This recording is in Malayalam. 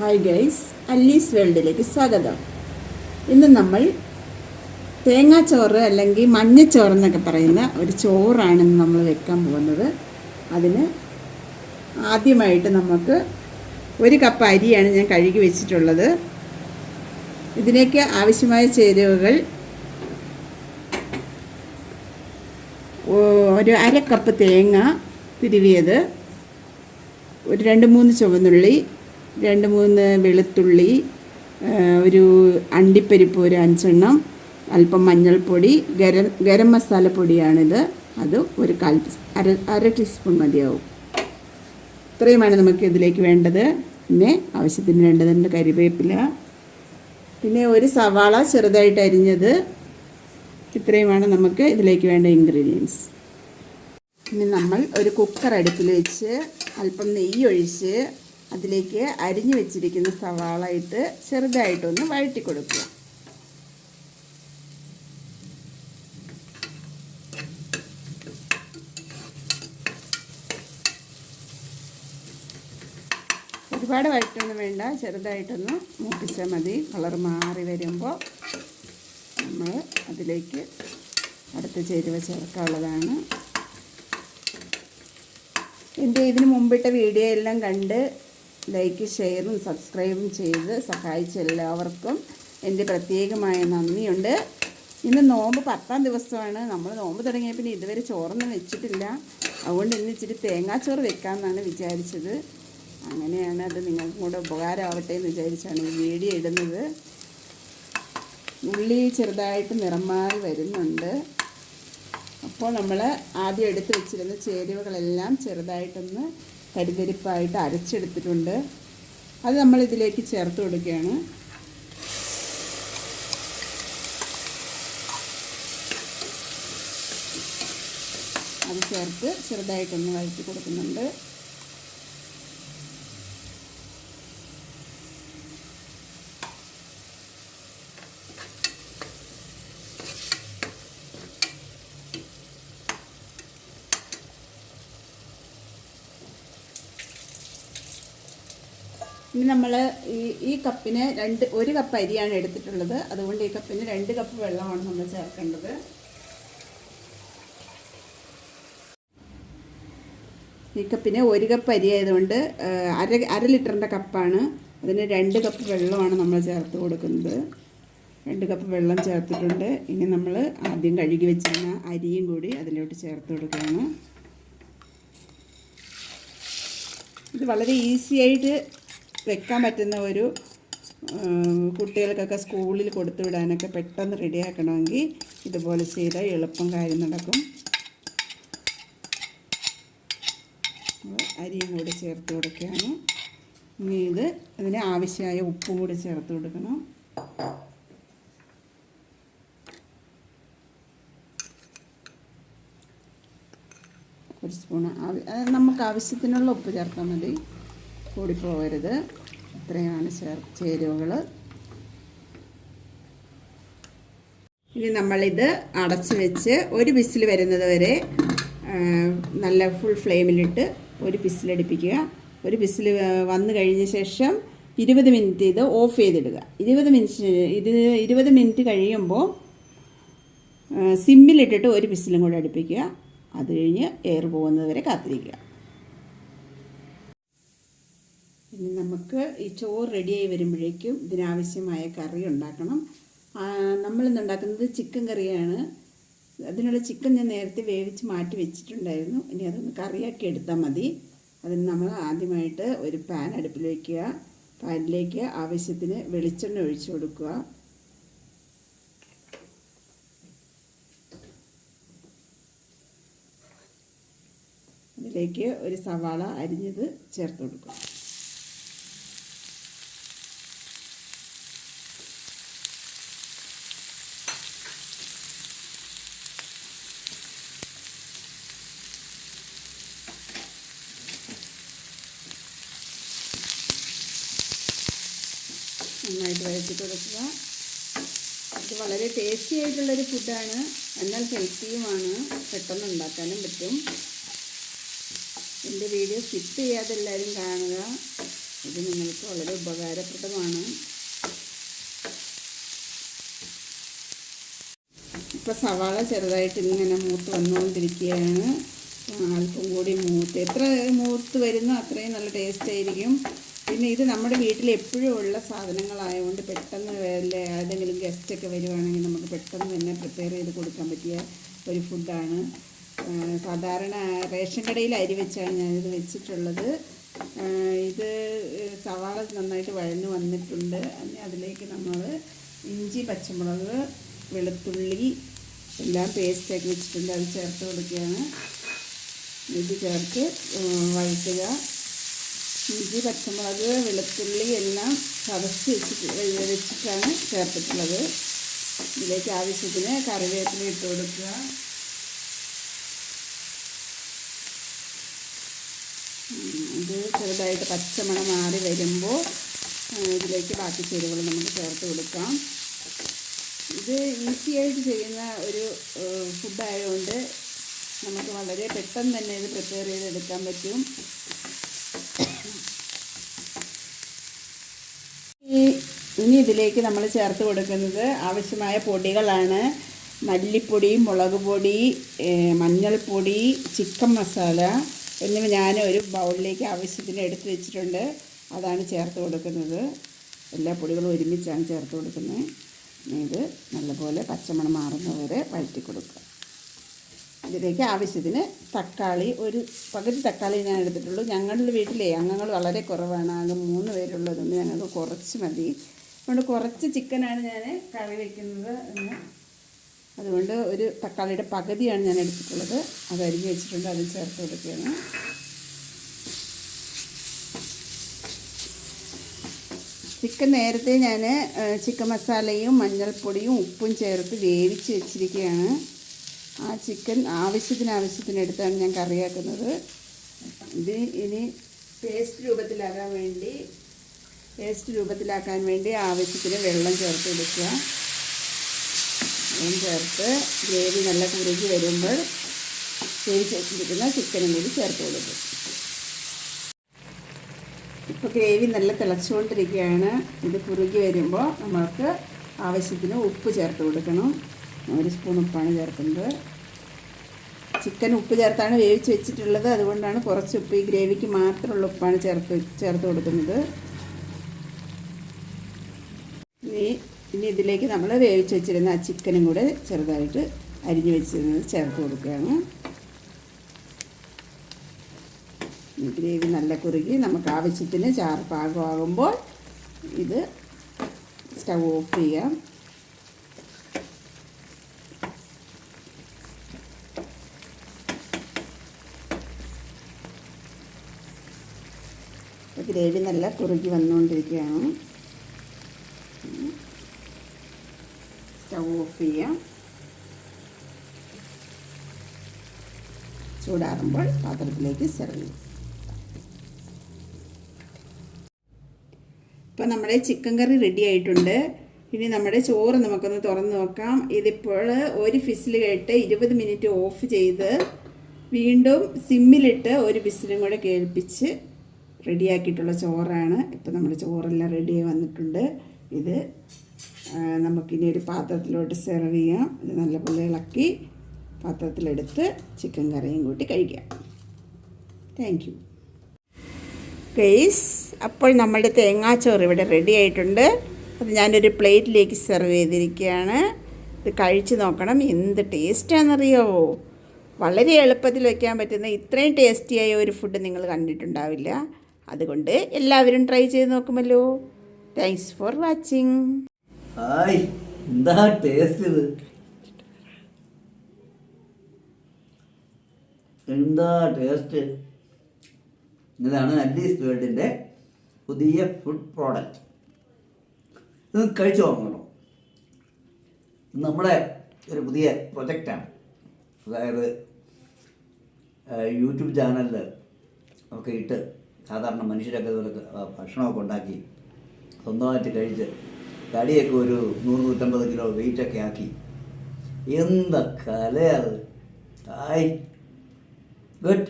ഹായ് ഗൈസ് അല്ലീസ് വേൾഡിലേക്ക് സ്വാഗതം. ഇന്ന് നമ്മൾ തേങ്ങാച്ചോറ് അല്ലെങ്കിൽ മഞ്ഞച്ചോറ് എന്നൊക്കെ പറയുന്ന ഒരു ചോറാണ് നമ്മൾ വെക്കാൻ പോകുന്നത്. അതിന് ആദ്യമായിട്ട് നമുക്ക് ഒരു കപ്പ് അരിയാണ് ഞാൻ കഴുകി വെച്ചിട്ടുള്ളത്. ഇതിലേക്ക് ആവശ്യമായ ചേരുവകൾ ഒരു അര കപ്പ് തേങ്ങ തിരുവിയത് ഒരു രണ്ട് മൂന്ന് ചുവന്നുള്ളി രണ്ട് മൂന്ന് വെളുത്തുള്ളി ഒരു അണ്ടിപ്പരിപ്പ് ഒരു അഞ്ചെണ്ണം അല്പം മഞ്ഞൾപ്പൊടി ഗരം ഗരം മസാല പൊടിയാണിത്. അത് ഒരു കാൽ അര അര ടീസ്പൂൺ മതിയാവും. ഇത്രയുമാണ് നമുക്ക് ഇതിലേക്ക് വേണ്ടത്. പിന്നെ ആവശ്യത്തിന് വേണ്ടതുണ്ട് കരിവേപ്പില. പിന്നെ ഒരു സവാള ചെറുതായിട്ട് അരിഞ്ഞത്. ഇത്രയുമാണ് നമുക്ക് ഇതിലേക്ക് വേണ്ട ഇൻഗ്രീഡിയൻസ് പിന്നെ നമ്മൾ ഒരു കുക്കർ അടുപ്പിൽ വെച്ച് അല്പം നെയ്യ് ഒഴിച്ച് അതിലേക്ക് അരിഞ്ഞു വെച്ചിരിക്കുന്ന സവാള ഇട്ട് ചെറുതായിട്ടൊന്ന് വഴറ്റി കൊടുക്കുക. ഒരുപാട് വഴറ്റൊന്നും വേണ്ട. ചെറുതായിട്ടൊന്ന് മൂപ്പിച്ചാൽ മതി. കളർ മാറി വരുമ്പോൾ നമ്മൾ അതിലേക്ക് അടുത്ത ചേരുവ ചേർക്കാനുള്ളതാണ്. എന്റെ ഇതിന് മുമ്പിട്ട വീഡിയോ എല്ലാം കണ്ട് ലൈക്ക് ഷെയറും സബ്സ്ക്രൈബും ചെയ്ത് സഹായിച്ച എല്ലാവർക്കും എന്റെ പ്രത്യേകമായ നന്ദിയുണ്ട്. ഇന്ന് നോമ്പ് പത്താം ദിവസമാണ്. നമ്മൾ നോമ്പ് തുടങ്ങിയ പിന്നെ ഇതുവരെ ചോറൊന്നും വെച്ചിട്ടില്ല. അതുകൊണ്ട് ഇന്ന് ഇച്ചിരി തേങ്ങാച്ചോറ് വെക്കാമെന്നാണ് വിചാരിച്ചത്. അങ്ങനെയാണ് അത് നിങ്ങൾക്കും കൂടെ ഉപകാരമാവട്ടെ എന്ന് വിചാരിച്ചാണ് ഈ വീഡിയോ ഇടുന്നത്. ഉള്ളി ചെറുതായിട്ട് നിറം മാറി വരുന്നുണ്ട്. അപ്പോൾ നമ്മൾ ആദ്യം എടുത്ത് വെച്ചിരുന്ന ചേരുവകളെല്ലാം ചെറുതായിട്ടൊന്ന് കരിതരിപ്പായിട്ട് അരച്ചെടുത്തിട്ടുണ്ട്. അത് നമ്മൾ ഇതിലേക്ക് ചേർത്ത് കൊടുക്കുകയാണ്. അത് ചേർത്ത് ചെറുതായിട്ടൊന്ന് വഴറ്റി കൊടുക്കുന്നുണ്ട്. ഇനി നമ്മൾ ഈ ഈ കപ്പിന് രണ്ട് ഒരു കപ്പ് അരിയാണ് എടുത്തിട്ടുള്ളത്. അതുകൊണ്ട് ഈ കപ്പിന് രണ്ട് കപ്പ് വെള്ളമാണ് നമ്മൾ ചേർക്കേണ്ടത്. ഈ കപ്പിന് ഒരു കപ്പ് അരി ആയതുകൊണ്ട് അര അര ലിറ്ററിന്റെ കപ്പാണ്. അതിന് രണ്ട് കപ്പ് വെള്ളമാണ് നമ്മൾ ചേർത്ത് കൊടുക്കുന്നത്. രണ്ട് കപ്പ് വെള്ളം ചേർത്തിട്ടുണ്ട്. ഇനി നമ്മൾ ആദ്യം കഴുകി വെച്ചിരുന്ന അരിയും കൂടി അതിലോട്ട് ചേർത്ത് കൊടുക്കുകയാണ്. ഇത് വളരെ ഈസി ആയിട്ട് വെക്കാൻ പറ്റുന്ന ഒരു കുട്ടികൾക്കൊക്കെ സ്കൂളിൽ കൊടുത്തു വിടാനൊക്കെ പെട്ടെന്ന് റെഡിയാക്കണമെങ്കിൽ ഇതുപോലെ ചെയ്താൽ എളുപ്പം കാര്യം നടക്കും. അരിയും കൂടി ചേർത്ത് കൊടുക്കുകയാണ്. ഇനി ഇത് അതിന് ആവശ്യമായ ഉപ്പും കൂടി ചേർത്ത് കൊടുക്കണം. ഒരു സ്പൂൺ നമുക്ക് ആവശ്യത്തിനുള്ള ഉപ്പ് ചേർത്താൽ മതി. കൂടിപ്പോകരുത് ഇത്രയാണ് ചേർ ചേരുവകൾ ഇനി നമ്മളിത് അടച്ച് വെച്ച് ഒരു വിസിൽ വരുന്നത് വരെ നല്ല ഫുൾ ഫ്ലെയിമിലിട്ട് ഒരു വിസിലടിപ്പിക്കുക ഒരു വിസിൽ വന്നു കഴിഞ്ഞ ശേഷം ഇരുപത് മിനിറ്റ് ഇത് ഓഫ് ചെയ്തിടുക. ഇരുപത് മിനിറ്റ് ഇത് ഇരുപത് മിനിറ്റ് കഴിയുമ്പോൾ സിമ്മിലിട്ടിട്ട് ഒരു വിസിലും കൂടെ അടുപ്പിക്കുക. അത് കഴിഞ്ഞ് എയർ പോകുന്നത് വരെ കാത്തിരിക്കുക. നമുക്ക് ഈ ചോറ് റെഡിയായി വരുമ്പോഴേക്കും ഇതിനാവശ്യമായ കറി ഉണ്ടാക്കണം. നമ്മൾ ഉണ്ടാക്കുന്നത് ചിക്കൻ കറിയാണ്. അതിനുള്ള ചിക്കൻ ഞാൻ നേരത്തെ വേവിച്ച് മാറ്റി വെച്ചിട്ടുണ്ടായിരുന്നു. ഇനി അതൊന്ന് കറിയാക്കി എടുത്താൽ മതി. അതിന് നമ്മൾ ആദ്യമായിട്ട് ഒരു പാൻ അടുപ്പിൽ വയ്ക്കുക പാനിലേക്ക് ആവശ്യത്തിന് വെളിച്ചെണ്ണ ഒഴിച്ചു കൊടുക്കുക. അതിലേക്ക് ഒരു സവാള അരിഞ്ഞത് ചേർത്ത് കൊടുക്കുക. നന്നായിട്ട് വഴറ്റി കൊടുക്കുക. ഇത് വളരെ ടേസ്റ്റി ആയിട്ടുള്ളൊരു ഫുഡാണ് എന്നാൽ ഹെൽത്തിയുമാണ് പെട്ടെന്ന് ഉണ്ടാക്കാനും പറ്റും. എന്റെ വീഡിയോ സ്കിപ്പ് ചെയ്യാതെ എല്ലാവരും കാണുക. ഇത് നിങ്ങൾക്ക് വളരെ ഉപകാരപ്രദമാണ്. ഇപ്പോൾ സവാള ചെറുതായിട്ട് ഇങ്ങനെ മൂത്ത് വന്നുകൊണ്ടിരിക്കുകയാണ്. അല്പം കൂടി മൂത്ത്. എത്ര മൂത്ത് വരുന്നോ അത്രയും നല്ല ടേസ്റ്റ് ആയിരിക്കും. പിന്നെ ഇത് നമ്മുടെ വീട്ടിൽ എപ്പോഴും ഉള്ള സാധനങ്ങളായതുകൊണ്ട് പെട്ടെന്ന് വല്ല ഏതെങ്കിലും ഗസ്റ്റൊക്കെ വരുവാണെങ്കിൽ നമുക്ക് പെട്ടെന്ന് തന്നെ പ്രിപ്പയർ ചെയ്ത് കൊടുക്കാൻ പറ്റിയ ഒരു ഫുഡാണ് സാധാരണ റേഷൻ കടയിൽ അരി വെച്ചാണ് ഞാനിത് വെച്ചിട്ടുള്ളത്. ഇത് സവാള നന്നായിട്ട് വഴന്ന് വന്നിട്ടുണ്ട്. അതിലേക്ക് നമ്മൾ ഇഞ്ചി പച്ചമുളക് വെളുത്തുള്ളി എല്ലാം പേസ്റ്റാക്കി വെച്ചിട്ടുണ്ട്. അത് ചേർത്ത് കൊടുക്കുകയാണ്. ഇത് ചേർത്ത് വഴറ്റുക. ഇഞ്ചി പച്ചമുളക് വെളുത്തുള്ളി എല്ലാം ചതച്ച് വെച്ചിട്ട് വെച്ചിട്ടാണ് ചേർത്തിട്ടുള്ളത്. ഇതിലേക്ക് ആവശ്യത്തിന് കറിവേപ്പില ഇട്ട് കൊടുക്കുക. ഇത് ചെറുതായിട്ട് പച്ചമണം മാറി വരുമ്പോൾ ഇതിലേക്ക് ബാക്കി ചേരുവകൾ നമുക്ക് ചേർത്ത് കൊടുക്കാം. ഇത് ഈസി ആയിട്ട് ചെയ്യുന്ന ഒരു ഫുഡായതുകൊണ്ട് നമുക്ക് വളരെ പെട്ടെന്ന് തന്നെ ഇത് പ്രിപ്പയർ ചെയ്തെടുക്കാൻ പറ്റും ഈ ഇനി ഇതിലേക്ക് നമ്മൾ ചേർത്ത് കൊടുക്കുന്നത് ആവശ്യമായ പൊടികളാണ്. മല്ലിപ്പൊടി മുളക് പൊടി മഞ്ഞൾപ്പൊടി ചിക്കൻ മസാല എന്നിവ ഞാൻ ഒരു ബൗളിലേക്ക് ആവശ്യത്തിന് എടുത്ത് വെച്ചിട്ടുണ്ട്. അതാണ് ചേർത്ത് കൊടുക്കുന്നത്. എല്ലാ പൊടികളും ഒരുമിച്ചാണ് ചേർത്ത് കൊടുക്കുന്നത്. ഇത് നല്ലപോലെ പച്ചമണം മാറുന്നവരെ വഴറ്റി കൊടുക്കുക. ഇതിലേക്ക് ആവശ്യത്തിന് തക്കാളി ഒരു പകുതി തക്കാളി ഞാൻ എടുത്തിട്ടുള്ളൂ. ഞങ്ങളുടെ വീട്ടിലെ അംഗങ്ങൾ വളരെ കുറവാണ്. ആകെ മൂന്ന് പേരുള്ളതുകൊണ്ട് ഞങ്ങൾക്ക് കുറച്ച് മതി. അതുകൊണ്ട് കുറച്ച് ചിക്കനാണ് ഞാൻ കറി വയ്ക്കുന്നത് എന്ന്. അതുകൊണ്ട് ഒരു തക്കാളിയുടെ പകുതിയാണ് ഞാൻ എടുത്തിട്ടുള്ളത്. അത് അരിഞ്ഞ് വെച്ചിട്ടുണ്ട് അതിൽ ചേർത്ത് കൊടുക്കുകയാണ്. ചിക്കൻ നേരത്തെ ഞാൻ ചിക്കൻ മസാലയും മഞ്ഞൾപ്പൊടിയും ഉപ്പും ചേർത്ത് വേവിച്ച് വെച്ചിരിക്കുകയാണ്. ആ ചിക്കൻ ആവശ്യത്തിന് ആവശ്യത്തിന് എടുത്താണ് ഞാൻ കറിയാക്കുന്നത്. ഇത് ഇനി പേസ്റ്റ് രൂപത്തിലാകാൻ വേണ്ടി പേസ്റ്റ് രൂപത്തിലാക്കാൻ വേണ്ടി ആവശ്യത്തിന് വെള്ളം ചേർത്ത് കൊടുക്കുക വെള്ളം ചേർത്ത് ഗ്രേവി നല്ല കുറുകി വരുമ്പോൾ വേവിച്ച് വെച്ചിരിക്കുന്ന ചിക്കനും കൂടി ചേർത്ത് കൊടുക്കും. ഇപ്പോൾ ഗ്രേവി നല്ല തിളച്ചുകൊണ്ടിരിക്കുകയാണ്. ഇത് കുറുകി വരുമ്പോൾ നമ്മൾക്ക് ആവശ്യത്തിന് ഉപ്പ് ചേർത്ത് കൊടുക്കണം. ഒരു സ്പൂൺ ഉപ്പാണ് ചേർക്കുന്നത്. ചിക്കൻ ഉപ്പ് ചേർത്താണ് വേവിച്ച് വെച്ചിട്ടുള്ളത്. അതുകൊണ്ടാണ് കുറച്ച് ഉപ്പ് ഈ ഗ്രേവിക്ക് മാത്രമുള്ള ഉപ്പാണ് ചേർത്ത് ചേർത്ത് കൊടുക്കുന്നത്. ഇനി ഇതിലേക്ക് നമ്മൾ വേവിച്ച് വെച്ചിരുന്ന ആ ചിക്കനും കൂടെ ചെറുതായിട്ട് അരിഞ്ഞു വെച്ചിരുന്നത് ചേർത്ത് കൊടുക്കുകയാണ്. ഗ്രേവി നല്ല കുറുകി നമുക്ക് ആവശ്യത്തിന് ചാറ് പാകമാകുമ്പോൾ ഇത് സ്റ്റവ് ഓഫ് ചെയ്യാം. ഗ്രേവി നല്ല കുറുകി വന്നുകൊണ്ടിരിക്കുകയാണ് സ്റ്റവ് ഓഫ് ചെയ്യാം. ചൂടാറുമ്പോൾ പാത്രത്തിലേക്ക് സെർവ് ചെയ്യും. ഇപ്പോൾ നമ്മുടെ ചിക്കൻ കറി റെഡി ആയിട്ടുണ്ട്. ഇനി നമ്മുടെ ചോറ് നമുക്കൊന്ന് തുറന്ന് നോക്കാം. ഇതിപ്പോൾ ഒരു ഫിസിൽ കേട്ട് ഇരുപത് മിനിറ്റ് ഓഫ് ചെയ്ത് വീണ്ടും സിമ്മിലിട്ട് ഒരു വിസിലും കൂടെ കേൾപ്പിച്ച് റെഡിയാക്കിയിട്ടുള്ള ചോറാണ്. ഇപ്പോൾ നമ്മുടെ ചോറെല്ലാം റെഡിയായി വന്നിട്ടുണ്ട്. ഇത് നമുക്കിനി ഒരു പാത്രത്തിലോട്ട് സെർവ് ചെയ്യാം. ഇത് നല്ലപോലെ ഇളക്കി പാത്രത്തിലെടുത്ത് ചിക്കൻ കറിയും കൂട്ടി കഴിക്കാം. താങ്ക് യു കേസ് അപ്പോൾ നമ്മുടെ തേങ്ങാച്ചോറ് ഇവിടെ റെഡി ആയിട്ടുണ്ട്. അത് ഞാനൊരു പ്ലേറ്റിലേക്ക് സെർവ് ചെയ്തിരിക്കുകയാണ്. ഇത് കഴിച്ച് നോക്കണം എന്ത് ടേസ്റ്റാണെന്നറിയാവോ വളരെ എളുപ്പത്തിൽ വയ്ക്കാൻ പറ്റുന്ന ഇത്രയും ടേസ്റ്റിയായ ഒരു ഫുഡ് നിങ്ങൾ കണ്ടിട്ടുണ്ടാവില്ല. അതുകൊണ്ട് എല്ലാവരും ട്രൈ ചെയ്ത് നോക്കുമല്ലോ. താങ്ക്സ് ഫോർ വാച്ചിങ് ഹായ് എന്താ ടേസ്റ്റ് ഇത്? എന്താ ടേസ്റ്റ് ഇതാണ് അല്ലീസ് വേൾഡിന്റെ പുതിയ ഫുഡ് പ്രോഡക്റ്റ് ഇത് കഴിച്ചു ഇത് നമ്മുടെ ഒരു പുതിയ പ്രൊജക്റ്റാണ് അതായത് യൂട്യൂബ് ചാനലിൽ ഒക്കെ ഇട്ട് സാധാരണ മനുഷ്യരൊക്കെ ഭക്ഷണമൊക്കെ ഉണ്ടാക്കി സ്വന്തമായിട്ട് കഴിച്ച് തടിയൊക്കെ ഒരു നൂറ് നൂറ്റമ്പത് കിലോ വെയിറ്റൊക്കെ ആക്കി. എന്താ കലയത് ഹായ് ഗുഡ്.